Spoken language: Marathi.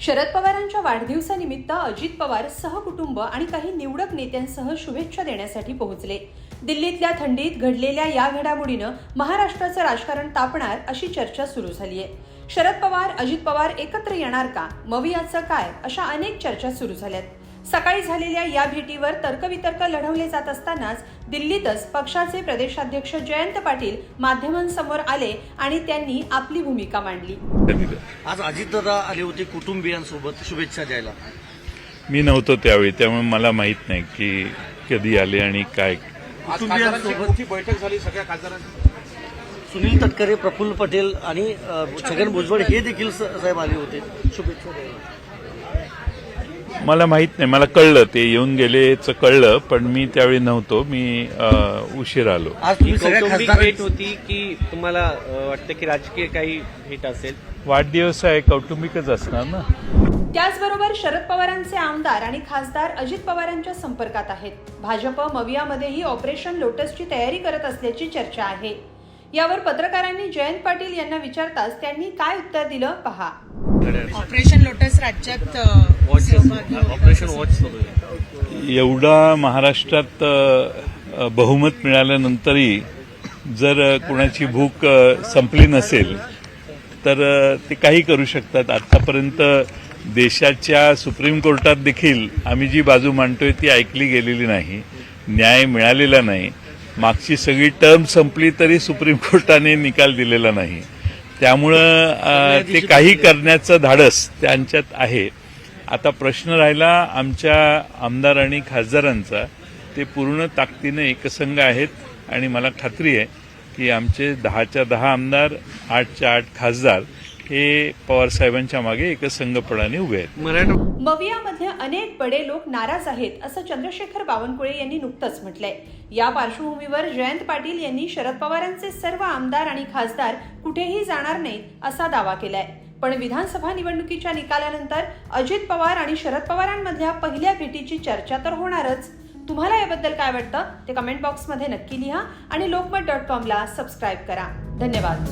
शरद पवारांच्या वाढदिवसानिमित्त अजित पवार सहकुटुंब आणि काही निवडक नेत्यांसह शुभेच्छा देण्यासाठी पोहोचले. दिल्लीतल्या थंडीत घडलेल्या या घडामोडीनं महाराष्ट्राचं राजकारण तापणार अशी चर्चा सुरू झाली आहे शरद पवार अजित पवार एकत्र येणार का? मवियाचं काय? अशा अनेक चर्चा सुरू झाल्यात. सकाळी झालेल्या या भेटीवर तर्कवितर्क लढवले जात असतानाच दिल्लीतच पक्षाचे प्रदेशाध्यक्ष जयंत पाटील माध्यमांसमोर आले आणि त्यांनी आपली भूमिका मांडली. आज अजितदादा आले होते कुटुंबियांसोबत शुभेच्छा द्यायला. मी नव्हतो त्यावेळी त्यामुळे मला माहीत नाही की कधी आले आणि काय. कुटुंबियांसोबत- बैठक झाली सगळ्या खासदारांची. सुनील तटकरे प्रफुल्ल पटेल आणि छगन भुजबळ हे देखील साहेब आले होते. शुभेच्छा द्यायला. मला माहीत नाही मला कळलं ते येऊन गेलेच कळलं पण मी त्यावेळी नव्हतो मी अ, उशीर आलो. आज ही तुम्ही सगळ्या कौटुंबिक खासदार भेट होती की तुम्हाला अ, वाटतं की राजकीय काही भेट असेल? वाढदिवस आहे कौटुंबिकच असणार ना? त्याचबरोबर शरद पवारांचे आमदार आणि खासदार अजित पवारांच्या संपर्कात आहेत. भाजप मवियामध्येही ऑपरेशन लोटसची तयारी करत असल्याची चर्चा आहे. यावर पत्रकारांनी जयंत पाटील यांना विचारताच त्यांनी काय उत्तर दिलं? पहा. ऑपरेशन लोटस राज्यात. ऑपरेशन वॉच एवढा महाराष्ट्रात बहुमत मिळाल्यानंतरही जर कुणाची भूक संपली नसेल तर ते काही करू शकतात. आतापर्यंत देशाच्या सुप्रीम कोर्टात देखील आम्ही जी बाजू मांडतोय ती ऐकली गेलेली नाही. न्याय मिळालेला नाही. मागची सगळी टर्म संपली तरी सुप्रीम कोर्टाने निकाल दिलेला नाही. त्यामुळं ते काही करण्याचं धाडस त्यांच्यात आहे. आता प्रश्न राहिला आमच्या आमदार आणि खासदारांचा. ते पूर्ण ताकदीने एकसंघ आहेत आणि मला खात्री आहे की आमचे दहाच्या दहा आमदार आठच्या आठ खासदार हे पवारसाहेबांच्या मागे एकसंघपणाने उभे आहेत. मराठा मवियामध्ये अनेक बडे लोक नाराज आहेत असं चंद्रशेखर बावनकुळे यांनी नुकतंच म्हटलंय. या पार्श्वभूमीवर जयंत पाटील यांनी शरद पवारांचे सर्व आमदार आणि खासदार कुठेही जाणार नाहीत असा दावा केलाय. पण विधानसभा निवडणुकीच्या निकालानंतर अजित पवार आणि शरद पवारांमधल्या पहिल्या भेटीची चर्चा तर होणारच. तुम्हाला याबद्दल काय वाटतं ते कमेंट बॉक्समध्ये नक्की लिहा आणि लोकमत डॉट कॉमला सबस्क्राईब करा. धन्यवाद.